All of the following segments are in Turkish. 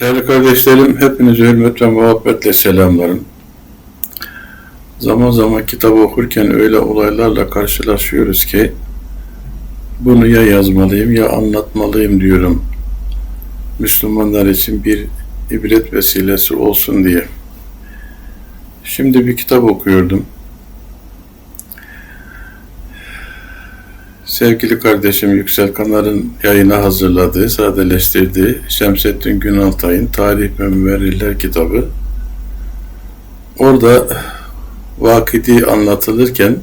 Değerli kardeşlerim, hepinize hürmet ve muhabbetle selamlarım. Zaman zaman kitap okurken öyle olaylarla karşılaşıyoruz ki bunu ya yazmalıyım ya anlatmalıyım diyorum. Müslümanlar için bir ibret vesilesi olsun diye. Şimdi bir kitap okuyordum. Sevgili kardeşim Yüksel Kanar'ın yayına hazırladığı, sadeleştirdiği Şemsettin Günaltay'ın Tarih ve Müverrirler kitabı. Orada vakidi anlatılırken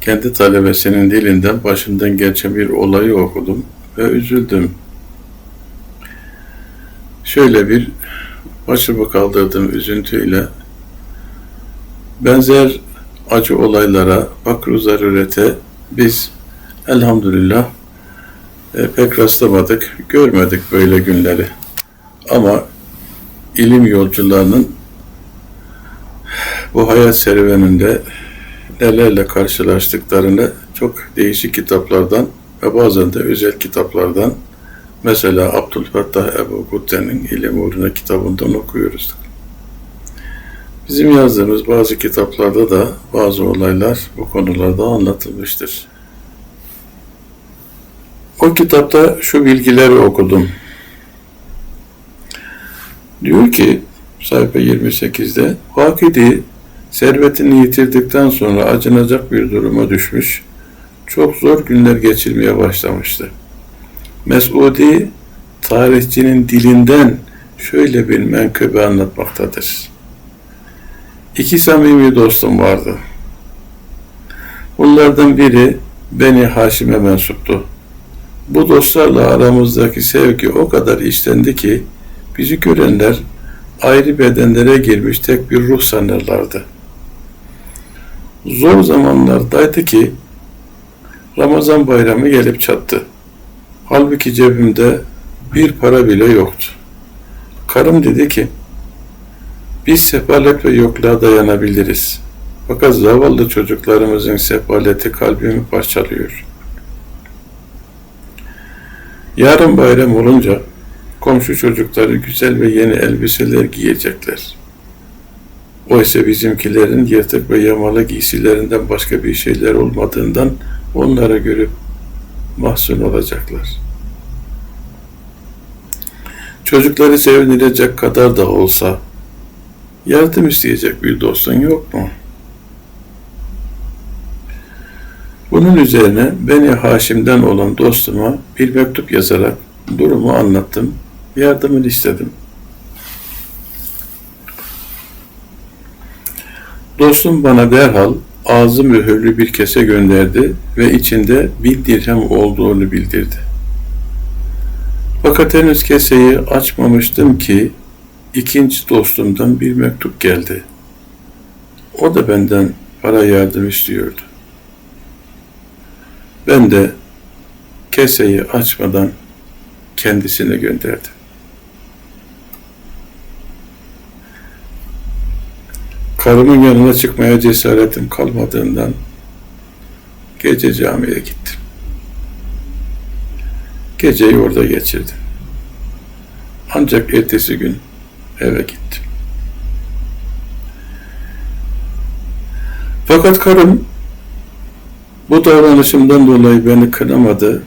kendi talebesinin dilinden başından geçen bir olayı okudum ve üzüldüm. Şöyle bir başımı kaldırdım üzüntüyle benzer acı olaylara, bakru zarurete biz elhamdülillah e, pek rastlamadık, görmedik böyle günleri. Ama ilim yolcularının bu hayat serüveninde nelerle karşılaştıklarını çok değişik kitaplardan ve bazen de özel kitaplardan mesela Abdülfettah Ebu Gutte'nin İlim Uğruna kitabından okuyoruz. Bizim yazdığımız bazı kitaplarda da bazı olaylar bu konularda anlatılmıştır. O kitapta şu bilgileri okudum. Diyor ki sayfa 28'de Vakidi servetini yitirdikten sonra acınacak bir duruma düşmüş, çok zor günler geçirmeye başlamıştı. Mesudi tarihçinin dilinden şöyle bir menkıbe anlatmaktadır. İki samimi dostum vardı. Bunlardan biri Beni Haşim'e mensuptu. Bu dostlarla aramızdaki sevgi o kadar içtendi ki bizi görenler ayrı bedenlere girmiş tek bir ruh sanırlardı. Zor zamanlardaydı ki Ramazan bayramı gelip çattı. Halbuki cebimde bir para bile yoktu. Karım dedi ki, biz sefalet ve yokluğa dayanabiliriz. Fakat zavallı çocuklarımızın sefaleti kalbimi parçalıyor. Yarın bayram olunca komşu çocukları güzel ve yeni elbiseler giyecekler. Oysa bizimkilerin yırtık ve yamalı giysilerinden başka bir şeyler olmadığından onlara görüp mahzun olacaklar. Çocukları sevinilecek kadar da olsa yardım isteyecek bir dostun yok mu? Bunun üzerine beni Haşim'den olan dostuma bir mektup yazarak durumu anlattım, yardımını istedim. Dostum bana derhal ağzı mühürlü bir kese gönderdi ve içinde bir dirhem olduğunu bildirdi. Fakat henüz keseyi açmamıştım ki ikinci dostumdan bir mektup geldi. O da benden para yardım istiyordu. Ben de keseyi açmadan kendisine gönderdim. Karımın yanına çıkmaya cesaretim kalmadığından gece camiye gittim. Geceyi orada geçirdim. Ancak ertesi gün eve gittim. Fakat karım bu davranışımdan dolayı beni kınamadı,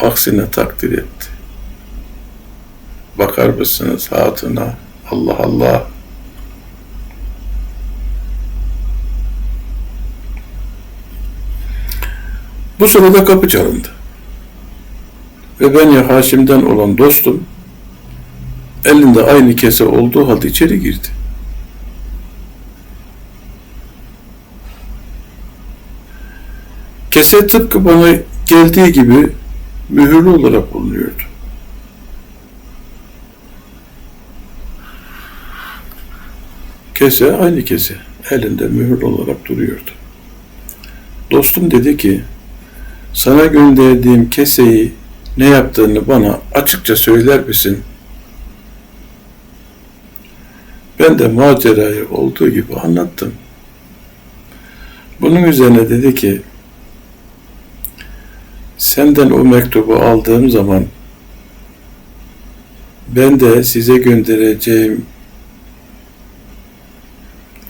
aksine takdir etti. Bakar mısınız hatuna? Allah Allah. Bu sırada kapı çalındı. Ve ben ya Haşim'den olan dostum elinde aynı kese olduğu halde içeri girdi. Kese tıpkı bana geldiği gibi mühürlü olarak bulunuyordu. Kese aynı kese. Elinde mühür olarak duruyordu. Dostum dedi ki, sana gönderdiğim keseyi ne yaptığını bana açıkça söyler misin? Ben de macerayı olduğu gibi anlattım. Bunun üzerine dedi ki, senden o mektubu aldığım zaman Ben de size göndereceğim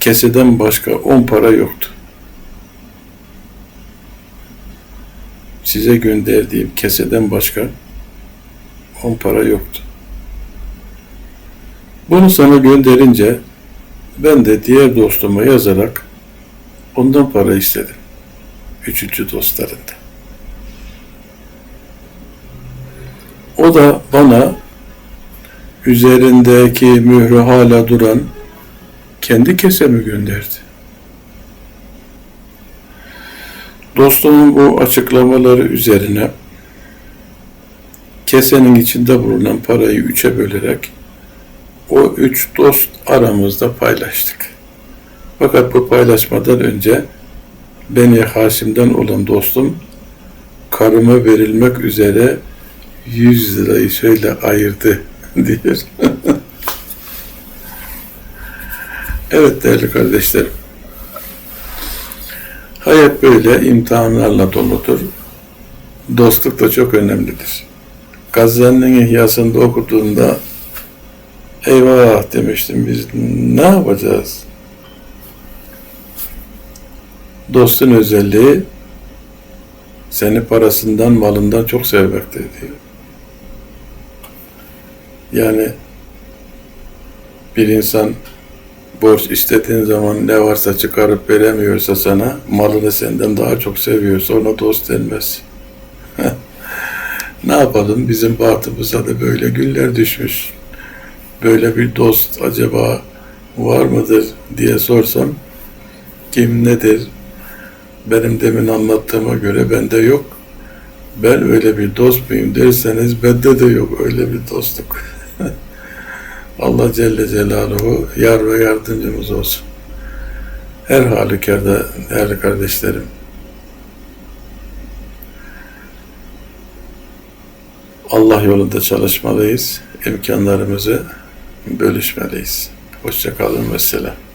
keseden başka on para yoktu. Size gönderdiğim keseden başka on para yoktu. Bunu sana gönderince ben de diğer dostuma yazarak ondan para istedim. Üçüncü dostlarında. O da bana üzerindeki mührü hala duran kendi kesemi gönderdi. Dostumun bu açıklamaları üzerine kesenin içinde bulunan parayı üçe bölerek o üç dost aramızda paylaştık. Fakat bu paylaşmadan önce Beni Haşim'den olan dostum karıma verilmek üzere 100 lirayı şöyle ayırdı diyor. evet değerli kardeşlerim. Hayat böyle imtihanlarla doludur. Dostluk da çok önemlidir. Gazze'nin ihyasında okuduğunda eyvah demiştim biz ne yapacağız? Dostun özelliği seni parasından malından çok sevmekte diyor. Yani bir insan borç istediğin zaman ne varsa çıkarıp veremiyorsa sana malını senden daha çok seviyorsa ona dost denmez. ne yapalım bizim batımıza da böyle güller düşmüş. Böyle bir dost acaba var mıdır diye sorsam kim nedir? Benim demin anlattığıma göre bende yok. Ben öyle bir dost muyum derseniz bende de yok öyle bir dostluk. Allah Celle Celaluhu yar ve yardımcımız olsun. Her halükarda değerli kardeşlerim. Allah yolunda çalışmalıyız. imkanlarımızı bölüşmeliyiz. Hoşçakalın ve selam.